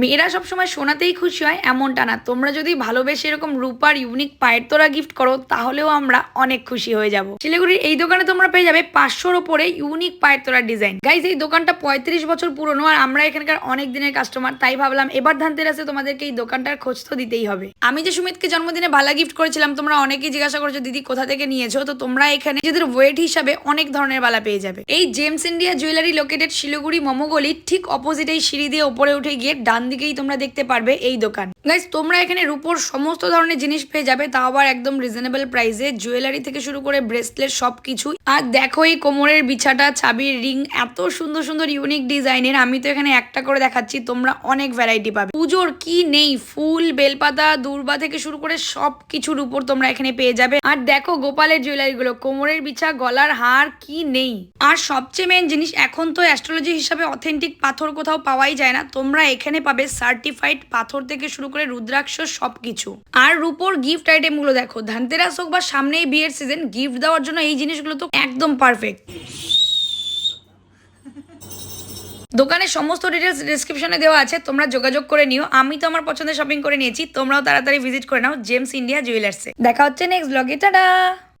মেয়েরা সবসময় সোনাতেই খুশি হয়, এমনটা না। তোমরা যদি ভালোবেসে এরকম রূপার ইউনিক পায়ের তোরা গিফট করো, তাহলেও আমরা অনেক খুশি হয়ে যাব। শিলিগুড়ির এই দোকানে তোমরা পেয়ে যাবে পাঁচশোর ওপরে ইউনিক পায়ের তোলার ডিজাইন গাইজ এই দোকানটা পঁয়ত্রিশ বছর পুরনো আর আমরা এখানকার অনেক দিনের কাস্টমার তাই ভাবলাম এবার ধানতেরাসে তোমাদেরকে এই দোকানটার খোঁজ তো দিতেই হবে। আমি যে সুমিতকে জন্মদিনে ভালা গিফট করেছিলাম, তোমরা অনেকেই জিজ্ঞাসা করছ, দিদি, কোথা থেকে নিয়েছো? তো তোমরা এখানে নিজেদের ওয়েট হিসাবে অনেক ধরনের বালা পেয়ে যাবে। এই gems India jewellery located Siliguri মোমোগলির ঠিক অপোজিট এই সিঁড়ি দিয়ে ওপরে উঠে গিয়ে ডান দিকেই তোমরা দেখতে পারবে এই দোকান। গাইজ তোমরা এখানে রূপোর সমস্ত ধরনের জিনিস পেয়ে যাবে, তাও আবার একদম রিজনেবল প্রাইসে জুয়েলারি থেকে শুরু করে ব্রেসলেট সব সবকিছু আর দেখো এই কোমরের বিছাটা চাবির রিং এত সুন্দর সুন্দর ইউনিক ডিজাইনের আমি তো এখানে একটা করে দেখাচ্ছি, তোমরা অনেক ভ্যারাইটি পাবে। পুজোর কি নেই? ফুল, বেলপাতা, দূর্বা থেকে শুরু করে সব কিছুর উপর তোমরা এখানে পেয়ে যাবে। আর দেখো গোপালের জুয়েলারি গুলো, কোমরের বিছা, গলার হার, কি নেই? আর সবচেয়ে মেন জিনিস, এখন তো অ্যাস্ট্রোলজি হিসাবে অথেন্টিক পাথর কোথাও পাওয়াই যায় না। তোমরা এখানে পাবে সার্টিফাইড পাথর থেকে শুরু করে রুদ্রাক্ষ সব কিছু আর রূপোর গিফট আইটেমগুলো দেখো, ধানতেরাস হোক বা সামনেই বিয়ের সিজন গিফট দেওয়ার জন্য এই জিনিসগুলো তো একদম পারফেক্ট দোকানের সমস্ত ডিটেলস ডিসক্রিপশনে দেওয়া আছে, তোমরা যোগাযোগ করে নিও। আমি তো আমার পছন্দের শপিং করে নিয়েছি, তোমরাও তাড়াতাড়ি ভিজিট করে নাও জেমস ইন্ডিয়া জুয়েলার্সে দেখা হচ্ছে নেক্সট ব্লগে টাটা!